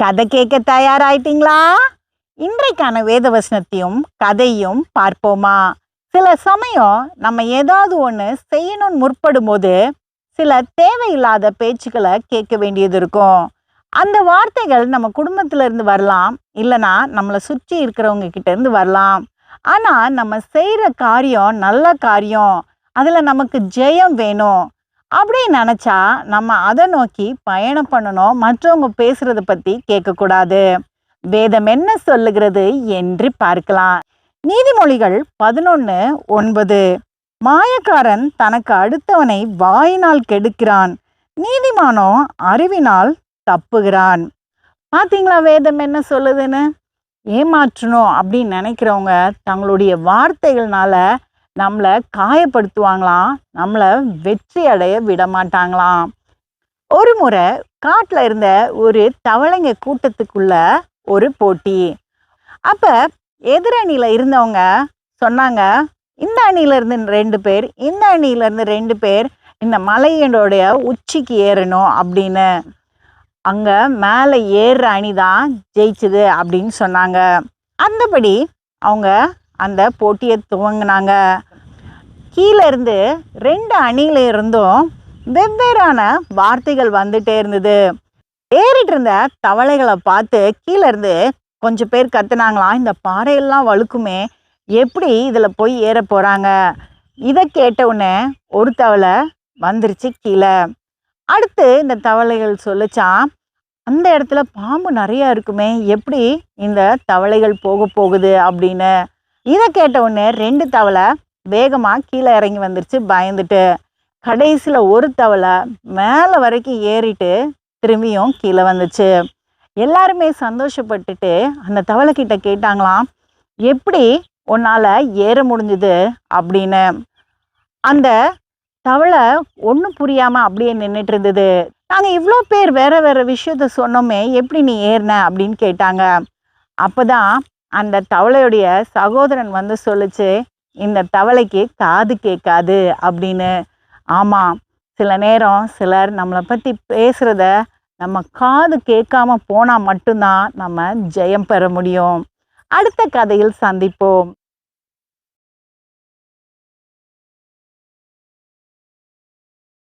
கதை கேட்க தயாராயிட்டீங்களா? இன்றைக்கான வேத வசனத்தையும் கதையும் பார்ப்போமா? சில சமயம் நம்ம ஏதாவது ஒன்று செய்யணும்னு முற்படும் போது சில தேவையில்லாத பேச்சுக்களை கேட்க வேண்டியது இருக்கும். அந்த வார்த்தைகள் நம்ம குடும்பத்துல இருந்து வரலாம் இல்லைனா நம்மளை சுற்றி இருக்கிறவங்க கிட்டேருந்து வரலாம். ஆனால் நம்ம செய்கிற காரியம் நல்ல காரியம். அதில் நமக்கு ஜெயம் வேணும். அப்படி நினச்சா நம்ம அதை நோக்கி பயணம் பண்ணணும். மற்றவங்க பேசுகிறத பற்றி கேட்கக்கூடாது. வேதம் என்ன சொல்லுகிறது என்று பார்க்கலாம். நீதிமொழிகள் பதினொன்று ஒன்பது. மாயக்காரன் தனக்கு அடுத்தவனை வாயினால் கெடுக்கிறான். நீதிமானோ அறிவினால் தப்புகிறான். பார்த்தீங்களா வேதம் என்ன சொல்லுதுன்னு? ஏமாற்றணும் அப்படின்னு நினைக்கிறவங்க தங்களுடைய வார்த்தைகள்னால நம்மளை காயப்படுத்துவாங்களாம் நம்மளை வெற்றி அடைய விட மாட்டாங்களாம் ஒரு முறை காட்டில் இருந்த ஒரு தவளைங்க கூட்டத்துக்குள்ள ஒரு போட்டி. அப்போ எதிரணியில் இருந்தவங்க சொன்னாங்க இந்த அணியில இருந்து ரெண்டு பேர் இந்த அணியிலேருந்து ரெண்டு பேர் இந்த மலையினுடைய உச்சிக்கு ஏறணும் அப்படின்னு. அங்கே மேலே ஏறுற அணி தான் ஜெயிச்சுது அப்படின்னு சொன்னாங்க. அந்தபடி அவங்க அந்த போட்டியை துவங்கினாங்க. கீழேருந்து ரெண்டு அணியில இருந்தும் வெவ்வேறான வார்த்தைகள் வந்துட்டே இருந்தது. ஏறிட்டு இருந்த தவளைகளை பார்த்து கீழேருந்து கொஞ்சம் பேர் கத்துனாங்களாம் இந்த பாறையெல்லாம் வழுக்குமே எப்படி இதில் போய் ஏற போகிறாங்க இதை கேட்ட உடனே ஒரு தவளை வந்துருச்சு கீழே. அடுத்து இந்த தவளைகள் சொல்லிச்சான் அந்த இடத்துல பாம்பு நிறையா இருக்குமே எப்படி இந்த தவளைகள் போக போகுது அப்படின்னு. இதை கேட்ட உடனே ரெண்டு தவளை வேகமாக கீழே இறங்கி வந்துருச்சு பயந்துட்டு. கடைசியில் ஒரு தவளை மேலே வரைக்கும் ஏறிட்டு திரும்பியும் கீழே வந்துச்சு. எல்லாருமே சந்தோஷப்பட்டுட்டு அந்த தவளை கேட்டாங்களாம் எப்படி உன்னால் ஏற முடிஞ்சுது? அப்படின்னு. அந்த தவளை ஒன்றும் புரியாமல் அப்படியே நின்றுட்டு இருந்தது. நாங்கள் இவ்வளோ பேர் வேறு வேறு விஷயத்த சொன்னோமே எப்படி நீ ஏறின? அப்படின்னு கேட்டாங்க. அப்போ தான் அந்த தவளையுடைய சகோதரன் வந்து சொல்லுச்சு இந்த தவளைக்கு காது கேட்காது அப்படின்னு. ஆமாம் சில நேரம் சிலர் நம்மளை பற்றி பேசுகிறத நம்ம காது கேட்காம போனால் மட்டும்தான் நம்ம ஜெயம் பெற முடியும். அடுத்த கதையில் சந்திப்போம்.